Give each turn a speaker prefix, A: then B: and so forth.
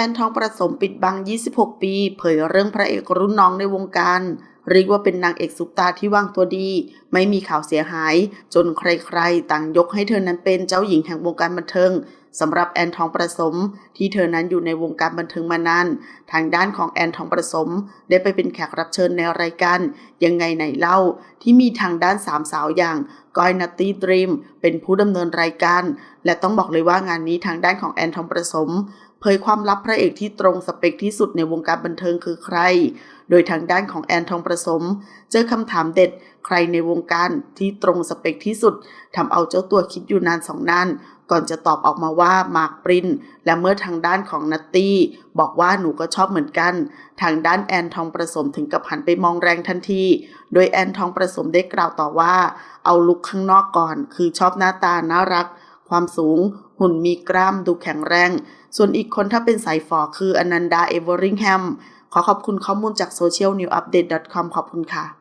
A: อนทองประสมปิดบัง 26 ปี เผยเรื่องพระเอกรุ่นน้องในวงการเรียกว่าเป็นนางเอกซุปตาที่วางตัวดี ไม่มีข่าวเสียหาย จนใครๆ ต่างยกให้เธอนั้นเป็นเจ้าหญิงแห่งวงการบันเทิงสำหรับแอนทองประสม ที่เธอนั้นอยู่ในวงการบันเทิงมานาน ทางด้านของแอนทองประสม ได้ไปเป็นแขกรับเชิญในรายการยังไงไหนเล่า ที่มีทางด้านสามสาวอย่างก้อยนัตตี้ดรีมเป็นผู้ดำเนินรายการ และต้องบอกเลยว่างานนี้ทางด้านของแอนทองประสม เผยความลับพระเอกที่ตรงสเปคที่สุดในวงการบันเทิงคือใคร โดยทางด้านของแอนทองประสม เจอคำถามเด็ดใครในวงการที่ตรงสเปคที่สุดทำเอาเจ้าตัวคิดอยู่นานสองนานก่อนจะตอบออกมาว่ามาร์กปรินและเมื่อทางด้านของนัตตี้บอกว่าหนูก็ชอบเหมือนกัน ทางด้านแอนทองประสมถึงกับหันไปมองแรงทันที โดยแอนทองประสมได้กล่าวต่อว่า เอาลุกข้างนอกก่อน คือชอบหน้าตาน่ารัก ความสูง หุ่นมีกล้ามดูแข็งแรง ส่วนอีกคนถ้าเป็นสายฝอคืออนันดาเอเวอริงแฮม ขอขอบคุณข้อมูลจาก socialnewupdate.com ขอบคุณค่ะ